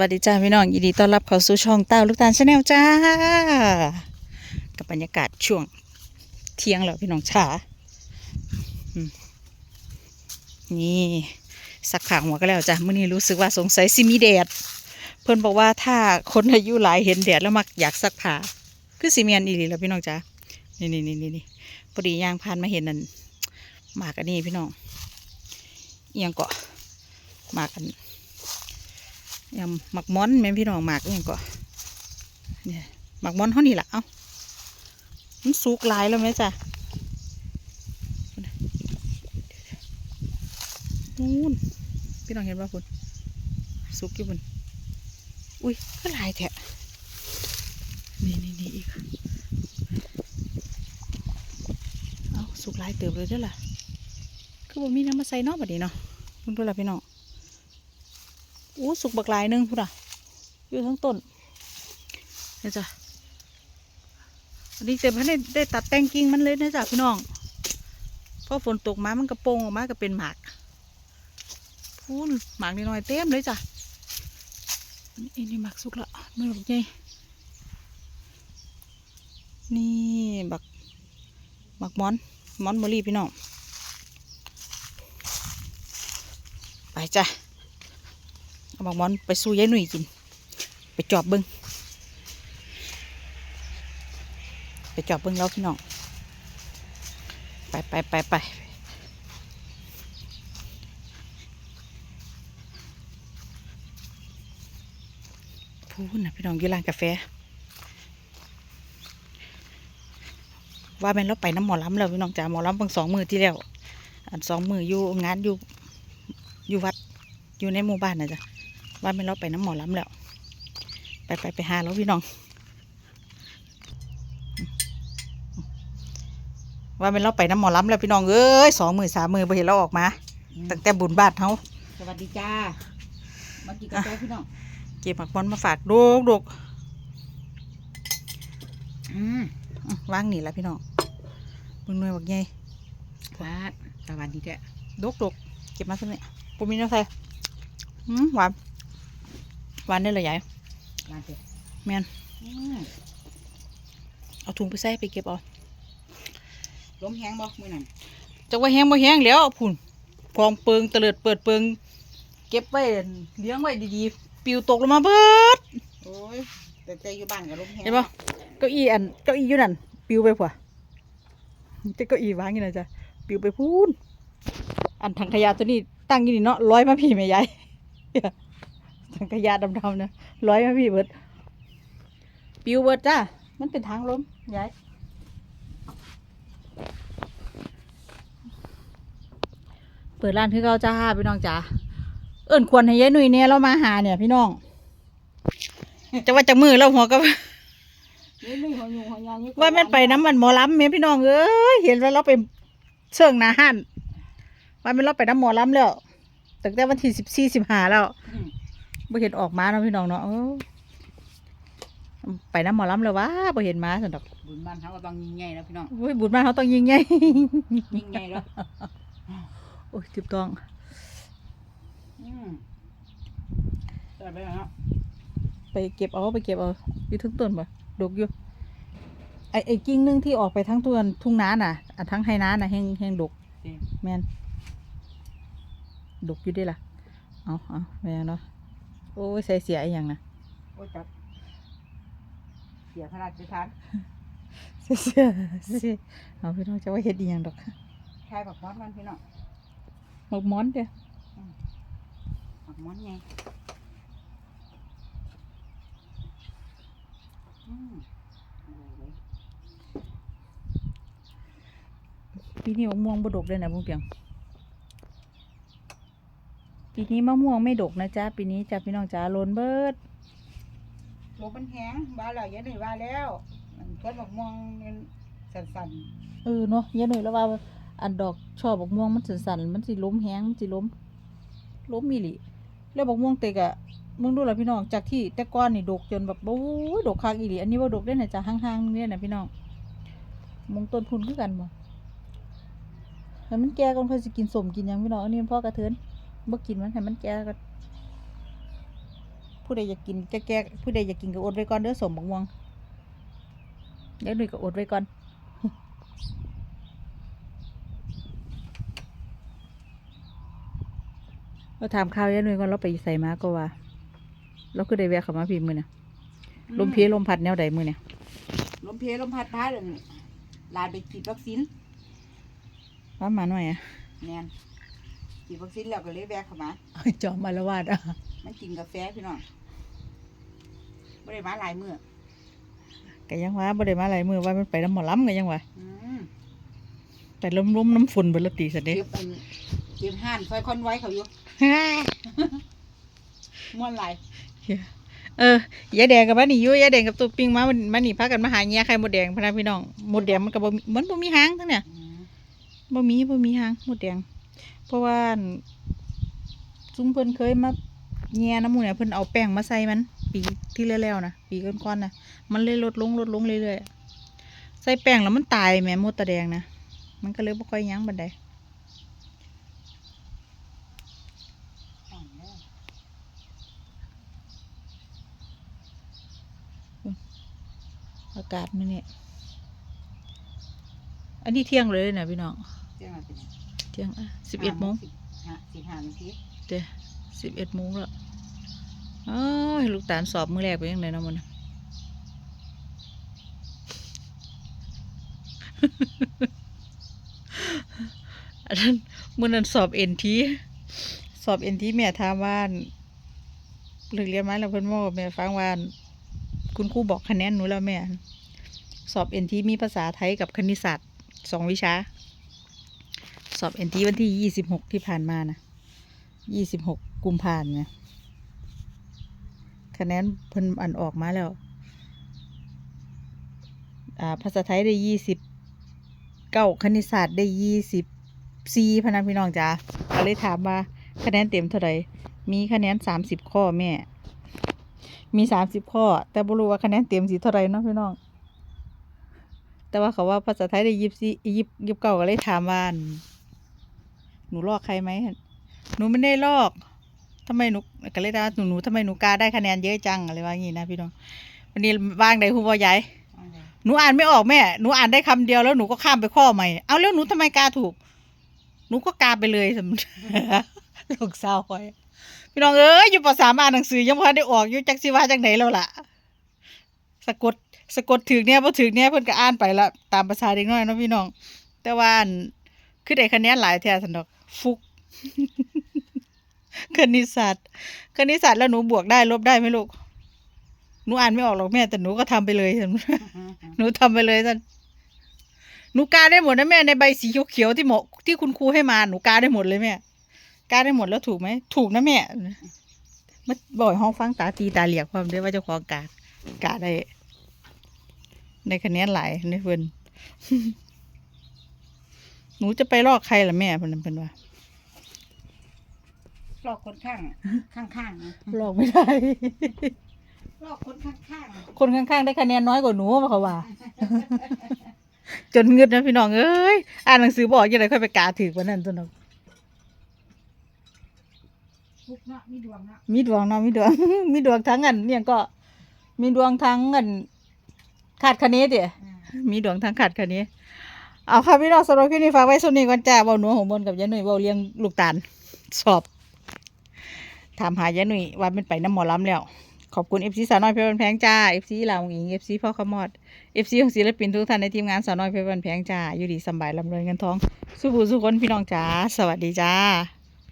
วัสดีจ้าพี่น้องยินดีต้อนรับเข้าสู่ช่องเต้าลูกตาลชาแนลจ้า กับบรรยากาศช่วงเที่ยงแล้วพี่น้องช้านี่สักขางหัวก็แล้วจ้ะมื่อนี้รู้สึกว่าสงสัยสิมีแดด เพื่อนบอกว่าถ้าคนอายุหลายเห็นแดดแล้วมักอยากซักผ้าคือสิเมียนอีหลีแล้วพี่น้องจ้านี่นี่นี่นี่นี่พอดียางผ่านมาเห็นนั่นหมากอันนี้พี่น้องเอียงเกาะหมากอัน ยำหมักม้อนแม่พี่น้องหมักอย่างก็เนี่ยหมักม้อนเท่านี้แหละเอ้ามันสุกหลายแล้วไหมจ้ะนู่นพี่น้องเห็นป่ะคุณสุกอยู่บนอุ้ยก็หลายแทะนี่นี่นี่อีกเอาสุกหลายเติบเลยเด้อล่ะคือบ่มีน้ำมาใส่นอกแบัดนี้เนาะคุณดูล่ะพี่น้อง อู้สุกบักหลายหนึงพุ่นอะ อยู่ทั้งต้นนี่จ้ะอันนี้เจ็บพันได้ได้ตัดแต่งกิ่งมันเลยนะจ๊ะพี่น้องพอฝนตกมามันกระโปงออกมาก็เป็นหมากพูนหมากน้อยเต็มเลยจ้ะอันนี้หมากสุกละไม่บอกไงนี่บักบักมอนมอนเบอรี่พี่น้องไปจ้ะ เอาบักมอนไปสู้ยายหนุ่ยกิน ไปจอบเบิ้งไปจอบเบิ้งแล้วพี่น้อง ไปไปไปไปพูดนะพี่น้องอยู่ร้านกาแฟ ว่าแม่นเราไปน้ำหมอลำแล้วพี่น้องจ๋าหมอลำเพิ่งสองมือที่แล้ว อันสองมืออยู่งานอยู่อยู่วัดอยู่ในหมู่บ้านนะจ๊ะ ว่าไม่นเราไปน้ำหมอลำแล้ว ไปไปไปหาแล้วพี่น้อง ว่าเป็นเราไปน้ำหมอลำแล้วพี่น้องเอ้ยสองมือสามมือไปเห็นเราออกมาตั้งแต่บุญบาทเขาสวัสดีจ้ามากินกาแฟพี่น้องเก็บหมักบอลมาฝากโดกโดกอืมอื้อวางนี่แหละพี่น้องมึงหน่วยบักใหญ่ครับสวัสดีจ้ะโดกโดกเก็บมาสักนี่ปุ่มีน้ำใส่อืมหวาน หวานได้เลยใหญ่มาเถอะแม่นอืมเอาถุงไปใส่ไปเก็บเอาล้มแห้งบ่มื้อนั้นจักว่าแห้งบ่แห้งแล้วพุ่นกองเปิงเตลิดเปิดเปิงเก็บไว้เลี้ยงไว้ดีๆปิวตกลงมาเบิดโอ้ยแต่ใจอยู่บ้านกับล้มแห้งเห็นปะเก้าอี้อันเก้าอี้อยู่นั่นปิวไปผัวแต่เก้าอี้วางอยู่นะจ๊ะปิวไปพูนอันถังขยะตัวนี้ตั้งอยู่นี่เนาะร้อยมาพี่แม่ยาย ถังขยะดำๆนะร้อยมาพี่เบิดปิวเบิดจ้ามันเป็นทางลมยายเปิดร้านคือเขาจ้าพี่น้องจ้าเอิ้นควรให้ยายหนุ่ยเนี่ยเรามาหาเนี่ย พี่น้องจะว่าจากมือเราหัวก็นี่นี่หัวยุงหัวยางนี่ว่าแม่นไปน้ำมันหมอลำแม่พี่น้องเอ้ยเห็นว่าเราไปเชิงหนาหันว่าแม่นเราไปน้ำหมอลำแล้วตั้งแต่วันที่สิบสี่สิบห้าแล้วอืม บ่เห็นออกมาเนาะพี่น้องเนาะเออไปน้ำหมอลำแล้ววะบ่เห็นมาสันดอกบุญบ้านเขาก็ต้องยิงใหญ่แล้วพี่น้องโอ้ยบุญบ้านเขาต้องยิงไงยิงใหญ่แล้วโอ้ยถูกต้องอืมได้ไปแล้วเนาะไปเก็บเอาไปเก็บเอาอยู่ทั้งต้นบ่ดกอยู่ไอไอกิ่งหนึงที่ออกไปทั้งตัวนทุ่งนาน่ะอันทั้งไฮนาน่ะแห้งแห้งดกสิแมนดกอยู่เด้ล่ะเอาเอาแม่นเนาะโอ้ยใส่เสียอีหยังนะโอ้ยจับเสียขนาดจะทานใส่เสียเสียเอาพี่น้องจะว่าเฮ็ดอีหยังดอกใช่บักมอนมันพี่น้องหมกหมอนเด้อบักมอนไงอืมเอาเลยปีนี้มะม่วงบ่ดกเลยนะบุ้งเปียง ปีนี้มะม่วงไม่ดกนะจ๊ะปีนี้จ้ะพี่น้องจ๋าโลนเบิดลมมันแห้งบ้านเราเยอะหน่อยว่าแล้วมันต้นบักม่วงมันสั่นเออเนาะยายหน่อยแล้วว่า อันดอกช่อบักม่วงมันสั่นๆมันสิล้มแฮงมันสิล้มล้มอีหลีแล้วบักม่วงเตกอะมึงดูล่ะพี่น้องจากที่แต่ก่อนนี่ดกจนแบบโอ้ยดกคักอีหลีอันนี้ว่าดกได้นะจ๊ะห่างๆเนี่ยนะพี่น้องมงต้นทุนคือกันบ่แล้วมันแก่ก่อนค่อยสิกินสมกินหยังพี่น้องอันนี้มันพ่อกระเทือน บ่กินมันให้มันแก่ก็พผู้ใดอยากกินแก่ๆผู้ใดอยากกินก็อดไว้ก่อนเด้อสมบักม่วงเดี๋ยวหนุ่ยก็อดไว้ก่อนเราถามข่าวยายหนุ่ยก่อนเราไปใส่มาก็ว่าเราคือได้แวะเข้ามาพี่มือเนี่ยลมเพลลมพัดแนวใดมือเนี่ยลมเพลลมพัดพาเดี๋ยวนี้หลานไปฉีดวัคซีนว่ามาหน่อยอะแน่น ฉีดวัคซีนแล้วก็เลยแวะเข้ามา จอมมาละวาดอะมันกินกาแฟพี่น้องไม่ได้มาหลายมื้อก็ยังว่าบ่ได้มาหลายมือว่ามันไปน้ำหมอลำก็ยังว่าอืมไปล้มล้มน้ำฝนเบดละตีสันเด้ เก็บอันเก็บห่านซอยคอนไว้เขาอยู่ม่วนหลายเออยายแดงกับบ้านนี่อยู่ยายแดงกับตัวปิงมามันมันนี่พากันมาหาแง่ไข่มดแดงพะนะพี่น้องมดแดงมันก็บ่มีมันบ่มีหางทั้งเนี่ยอืมบ่มีบ่มีหางมดแดง เพราะว่าซุ้มเพิ่นเคยมาแง่น้ำมูเนี่ยเพิ่นเอาแป้งมาใส่มัน ปีที่แล้วๆนะปีก่อนๆนะมันเลยลดลงลดลงเรื่อยๆใส่แป้งแล้วมันตายแม่มดตาแดงนะมันก็เลยบ่ค่อยยั้งบันไดอากาศมันเนี่ยอันนี้เที่ยงเลยนะพี่น้องเจ้ามาเป็นไง เที่ยงอะสิบเอ็ดโมงห้าสิบห้านาทีเด้สิบเอ็ดโมงแล้วโอ้ยลูกตาลสอบมือแรกไปยังไงเนาะมันอันนั้นมื่อนั้นสอบเอ็นทีสอบเอ็นทีแม่ถามว่าเลิกเรียนมาแล้วเพิ่นบอกแม่ฟังว่าคุณครูบอกคะแนนหนูแล้วแม่ สอบเอ็นทีมีภาษาไทยกับคณิตศาสตร์สองวิชา สอบเอ็นทีวันที่ยี่สิบหกที่ผ่านมานะยี่สิบหกกุมภาพันธ์เนี่ยคะแนนเพิ่นอันออกมาแล้ว อ่า ภาษาไทยได้ยี่สิบเก้าคณิตศาสตร์ได้ยี่สิบสี่พนันพี่น้องจ้าก็เลยถามว่าคะแนนเต็มเท่าไหร่มีคะแนนสามสิบข้อแม่ มีสามสิบข้อ แต่บ่รู้ว่าคะแนนเต็มสีเท่าไหร่เนาะพี่น้อง แต่ว่าเขาว่าภาษาไทยได้ยี่สิบยี่สิบเก้าก็เลยถามว่า หนูลอกใครไหมหนูไม่ได้ลอกทำไมหนูก็เลยถามว่าหนูหนูทำไมหนูกาได้คะแนนเยอะจังอะไรว่างี้นะพี่น้องวันนี้ว่างใดคุณพ่อใหญ่เอายหนูอ่านไม่ออกแม่หนูอ่านได้คำเดียวแล้วหนูก็ข้ามไปข้อใหม่เอาแล้วหนูทำไมกาถูก หนูก็กาไปเลยสมลูกสาวคอยพี่น้องเอ้ยอยู่ปสามอ่านหนังสือยังพอได้ออกอยู่จักสิว่าจังไหนแล้วล่ะ สะกดสะกดถึกเนี่ยพอถึกเนี่ยเพิ่นก็อ่านไปละตามภาษาเด็กน้อยเนาะพี่น้อง แต่ว่าอั่นคือได้คะแนนหลายแท้สันดอก ฟุกคณิตศาสตร์คณิตศาสตร์แล้วหนูบวกได้ลบได้ไหมลูกหนูอ่านไม่ออกหรอกแม่ แต่หนูก็ทำไปเลยหนูทำไปเลยท่านหนูกาได้หมดนะแม่ในใบสีเขียวๆที่หมอที่คุณครูให้มาหนูกาได้หมดเลยแม่กาได้หมดแล้วถูกไหมถูกนะแม่มาบ่อยห้องฟังตาตีตาเหลียกความได้ว่าเจ้าของกากาได้ ในคะแนนหลายในเพิ่อน หนูจะไปลอกใครล่ะแม่เพิ่นเป็นว่าลอกคนข้างข้างข้างๆนะลอกไม่ได้ ลอกคนข้างข้างคนข้างๆได้คะแนนน้อยกว่าหนูมาเขาว่า จนเงึดนะพี่น้องเอ้ยอ่านหนังสือบอกยังไงค่อยไปกาถือกว่านั้นตัวน้องทุกเนาะมีดวงเนาะมีดวงเนาะมีดวง มีดวงทั้งอันเนี่ยก็ มีดวงทั้งอันขาดคะเนเดียอ่ามีดวงทั้งขาดคะเน เอาค่ะพี่น้องสำหรับคลิปนี้ฝากไว้ส่วนนี้ก่อนจ้าเบาหนัวหงบนกับยายหนุ่ยเบาเลี้ยงลูกตาลสอบถามหายายหนุ่ยว่าเป็นไปน้ำหมอลำแล้ว ขอบคุณเอฟซีสาวน้อยเพลินแพงจ้าเอฟซีลาวหญิงเอฟซีพ่อขมอดเอฟซีของศิลปินทุกท่านในทีมงานสาวน้อยเพลินแพงจ้าอยู่ดีสบายลำเรินเงินทองสู้ผู้สู้คนพี่น้องจ้าสวัสดีจ้า